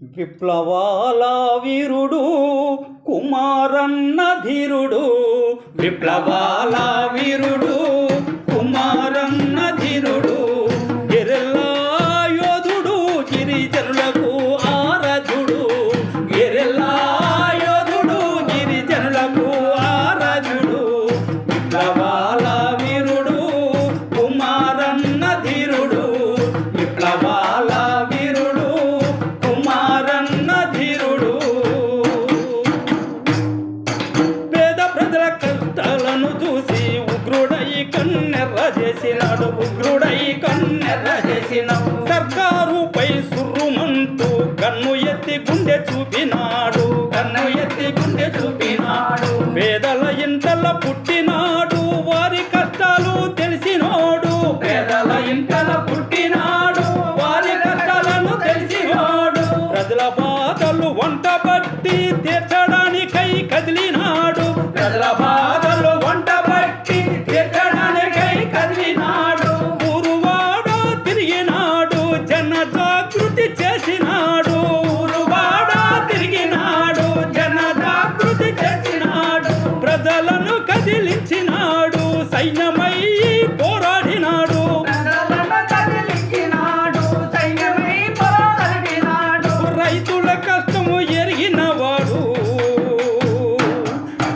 విప్లవాల వీరుడు కుమారన్న ధీరుడు విప్లవాల వీరుడు సర్కారుపై సుర్రుమంటూ కన్ను ఎత్తి గుండె చూపినాడు కన్ను ఎత్తి గుండె చూపినాడు. పేదల ఇంటల పుట్టినాడు వారి కష్టాలు తెలిసినోడు. పేదల ఇంటల పుట్టినాడు వారి కష్టాలను తెలిసినాడు. ప్రజల బాధలు వంట బట్టి తీర్చడానికై కదిలినాడు. ప్రజల బాధ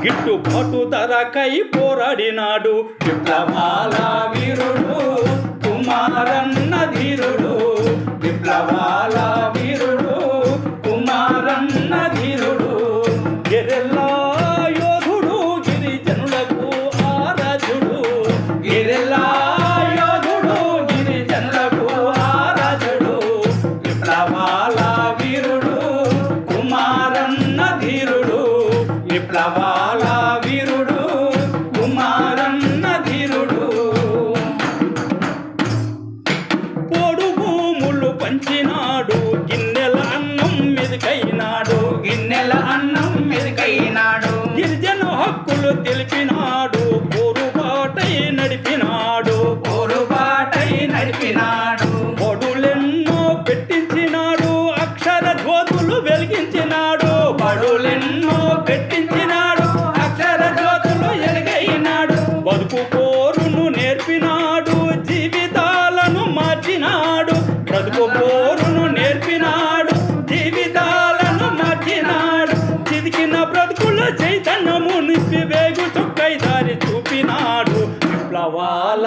గిట్టుబాటు ధరకై పోరాడినాడు. విప్లవాల వీరుడు కుమారన్న ధీరుడు. విప్లవాల పోరును నేర్పినాడు జీవితాలను మార్చినాడు. చిదికిన బ్రతుకుల చైతన్యము నిప్పి వేగు చుక్కై దారి చూపినాడు. విప్లవాల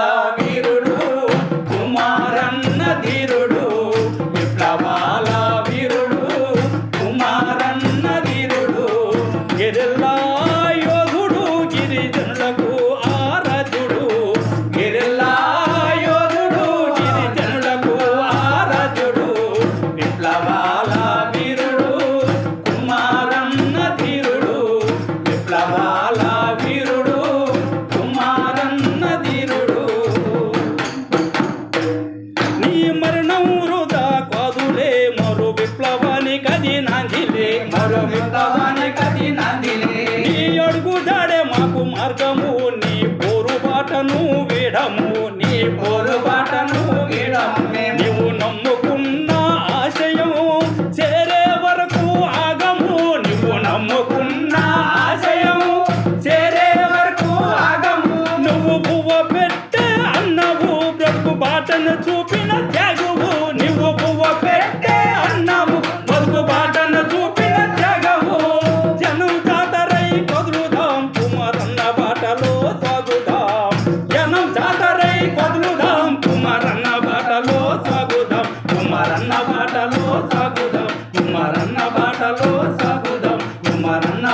నీ మరణం వృధా కాదులే మరో విప్లవానికి అది నాందిలే మరో విప్లవానికి కది నందిలే నీ అడుగు జాడే మాకు మార్గము నీ పోరు బాటను వేడము నీ పోరు పోరుబాట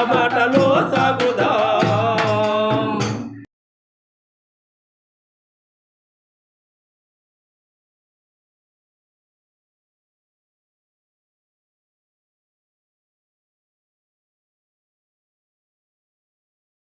Mar